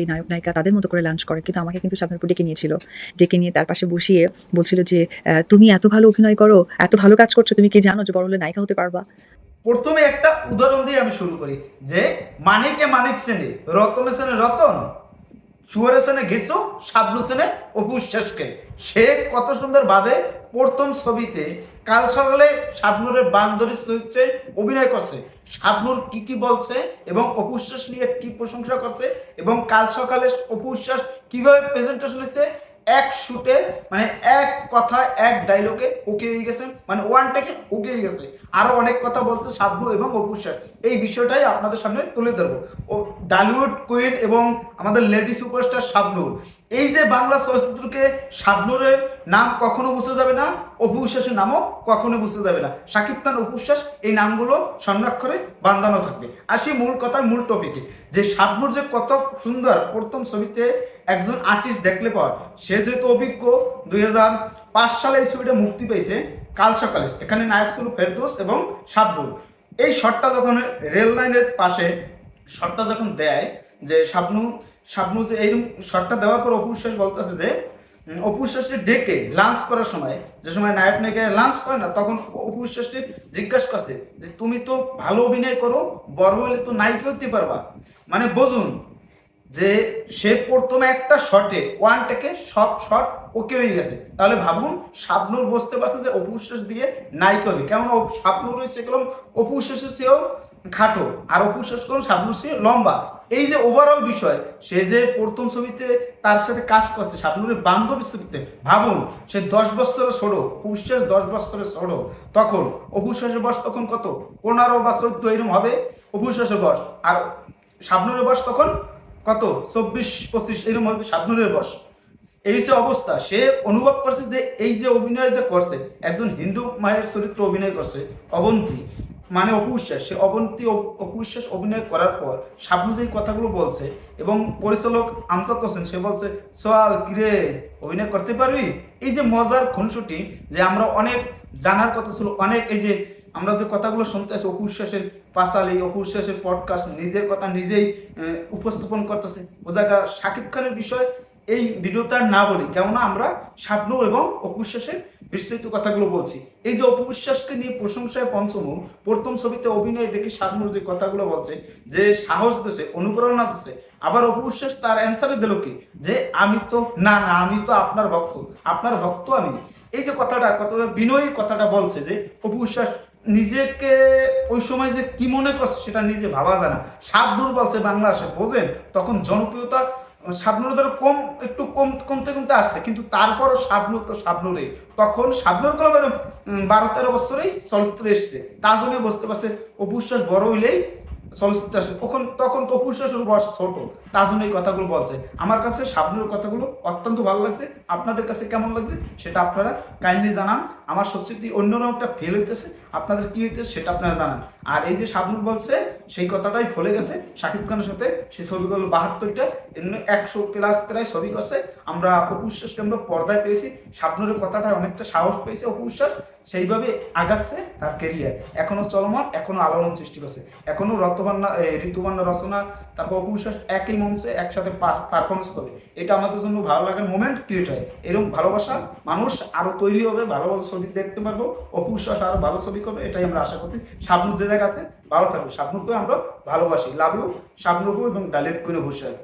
এই নায়ক, নায়িকা তাদের মতো করে লাঞ্চ করে। কিন্তু আমাকে কিন্তু শাবনুরপুর ডেকে নিয়েছিল। ডেকে নিয়ে তার পাশে বসিয়ে বলছিল যে তুমি এত ভালো অভিনয় করো, এত ভালো কাজ করছ, তুমি কি জানো যে বড় হলে নায়িকা হতে পারবা? প্রথমে একটা উদাহরণ দিয়ে আমি শুরু করি, যে মানিকে মানিক সেনে রতনে সেনে রতন? চুয়ারে সেনে ঘেসো শাবনু সেনে অপুশ্বাসকে সে কত সুন্দর বাদে প্রথম ছবিতে কাল সকালে শাবনুরের বান্ধবীর চরিত্রে অভিনয় করছে। শাবনুর কি কি বলছে এবং অপুশ্বাস নিয়ে কি প্রশংসা করছে এবং কাল সকালে অপুশ্বাস কীভাবে প্রেজেন্টেশন হয়েছে এক শুটে মানে এক কথা, এক ডাইলগে ওকে হয়ে গেছে মানে ওয়ান টেকে ওকে হয়ে গেছে। আরও অনেক কথা বলছে শাবনু এবং অপুশ্বাস এই বিষয়টাই আপনাদের সামনে তুলে ধরবো। ও ডালিউড কুইন এবং আমাদের লেডি সুপারস্টার শাবনুর এই যে বাংলা চলচ্চিত্রকে শাবনুরের নাম কখনো মুছে যাবে না অপু বিশ্বাসের নামও কখনো মুছে যাবে না। সাকিব খান অপু বিশ্বাস এই নামগুলো সংরক্ষণে বান্ধানো থাকবে। আসি মূল কথা মূল টপিকে যে শাবনুর যে কত সুন্দর প্রথম ছবিতে একজন আর্টিস্ট দেখলে পর সে যেহেতু অভিজ্ঞ, দুই পাঁচ সালে এই ছবিটা মুক্তি পেয়েছে কাল সকালে। এখানে নায়ক ছিল ফেরদোস এবং শাবনুর এই শটটা যখন রেল লাইনের পাশে শটটা যখন দেয় যে শাবনু শাবনু যে এই শটটা দেওয়ার পর অপুশ্বাস বলতেছে যে উম, অপু বিশ্বাসকে ডেকে লাঞ্চ করার সময় যে সময় নায়ক নায়িকা লাঞ্চ করে না তখন অপু বিশ্বাসকে জিজ্ঞাসা করছে যে তুমি তো ভালো অভিনয় করো বড় হলে তো নায়িকা হতে পারবা। মানে বুঝুন যে সে প্রথমে একটা শটে ওয়ান টেকে সব শট ওকে হয়ে গেছে। তাহলে ভাবুন শাবনুর বুঝতে পারছে যে অপুশ্বাস দিয়ে নায়িকা হবে। কেমন শাবনুর হচ্ছে গেলাম অপুশ্বাসের চেয়েও খাটো, আর অপুশ্বাস করলাম শাবনুর চেয়ে লম্বা। এই যে ওভারঅল বিষয়, সে যে প্রথম ছবিতে তার সাথে কাজ করছে শাবনুরের বান্ধবী ছবিতে, ভাবুন, সে দশ বছরের ছোড়ো অপুশ্বাস দশ বছরের ছোড়ো তখন অপুশ্বাসের বয়স তখন কত? পনেরো বছর তো এরকম হবে। অপুশ্বাসের বয়স, আর শাবনুরের বয়স তখন কত? চব্বিশ, পঁচিশ, এরকম হবে শাবনুরের বয়স। এই যে অবস্থা, সে অনুভব করছে যে এই যে অভিনয় যে করছে, একজন হিন্দু মায়ের চরিত্র অভিনয় করছে, অবন্তী। মানে অপুশ্বাস সে অবন্তী অপ- অপুশ্বাস অভিনয় করার পর শাবনু যে কথাগুলো বলছে এবং পরিচালক আমজাদ হোসেন, সে বলছে, সোয়াল, কিরে, অভিনয় করতে পারবি? এই যে মজার খুনসুটি যে আমরা অনেক জানার কথা ছিল, অনেক এই যে আমরা যে কথাগুলো শুনতে আছি অপুশ্বাসের পাশালি অপুশ্বাসের পডকাস্ট নিজের কথা নিজেই উপস্থাপন করতেছে, ও জায়গা শাকিব খানের বিষয় এই ভিডিওতে আর না বলি, কেননা আমরা শাবনু এবং অপুশ্বাসের বিস্তৃত কথাগুলো বলছি। এই যে অপবিশ্বাসকে নিয়ে প্রশংসায় পঞ্চমুখ প্রথম ছবিতে অভিনয় দেখে শাবনুর যে কথাগুলো বলছে, যে সাহস দিছে অনুপ্রেরণা দিছে আবার অপবিশ্বাস তার অ্যান্সারে দিল কি? যে আমি তো, না না, আমি তো আপনার ভক্ত আপনার ভক্ত আমি। এই যে কথাটা কতটা বিনয়ী কথাটা বলছে যে অপবিশ্বাস নিজেকে ওই সময় যে কি মনে করছে সেটা নিজে ভাবা যায় না। শাবনুর বলছে বাংলাদেশে বোঝেন, তখন জনপ্রিয়তা শাবনুর ধরো কম, একটু কম, কমতে কমতে আসছে, কিন্তু তারপর শাবনুর তো শাবনুরে। তখন শাবনুরগুলো মানে বারো তেরো বছরেই চলচ্চিত্র এসছে। তা জন্য বুঝতে পারছে অপুশ্বাস বড় হইলেই চলচ্চিত্র আসে। তখন তখন তো অপুশ্বাসের বয়স ছোট তার জন্য এই কথাগুলো বলছে। আমার কাছে শাবনুর কথাগুলো অত্যন্ত ভালো লাগছে, আপনাদের কাছে কেমন লাগছে সেটা আপনারা কাইন্ডলি জানান। আমার সত্যি অন্যরকম একটা ফেল হইতেছে, আপনাদের কি হইতেছে সেটা আপনারা জানান। আর এই যে শাবনুর বলছে সেই কথাটাই ভুলে গেছে। শাকিব খানের সাথে সেই ছবিগুলো বাহাত্তরটা, এমনি একশো প্লাস প্রায় ছবি করছে। আমরা অপুশ্বাসকে আমরা পর্দায় পেয়েছি। শাবনুরের কথাটা অনেকটা সাহস পেয়েছে অপুশ্বাস সেইভাবে আগাচ্ছে তার কেরিয়ার এখনও চলমান, এখনও আলোড়ন সৃষ্টি করছে। এখনও রতবান্না ঋতুবান্না রচনা, তারপর অপুশ্বাস একই মঞ্চে একসাথে পারফরমেন্স করে। এটা আমাদের জন্য ভালো লাগার মোমেন্ট ক্রিয়েট হয়। এরকম ভালোবাসা মানুষ আরও তৈরি হবে, ভালো ভালো ছবি দেখতে পারব। অপুশ্বাস আরও ভালো ছবি করবে, এটাই আমরা আশা করছি। শাবনুর যে জায়গা আছে, ভালো থাকবে। শাবনুরকে আমরা ভালোবাসি। লাভ ইউ এবং ডালেট কুইন অবশ্যই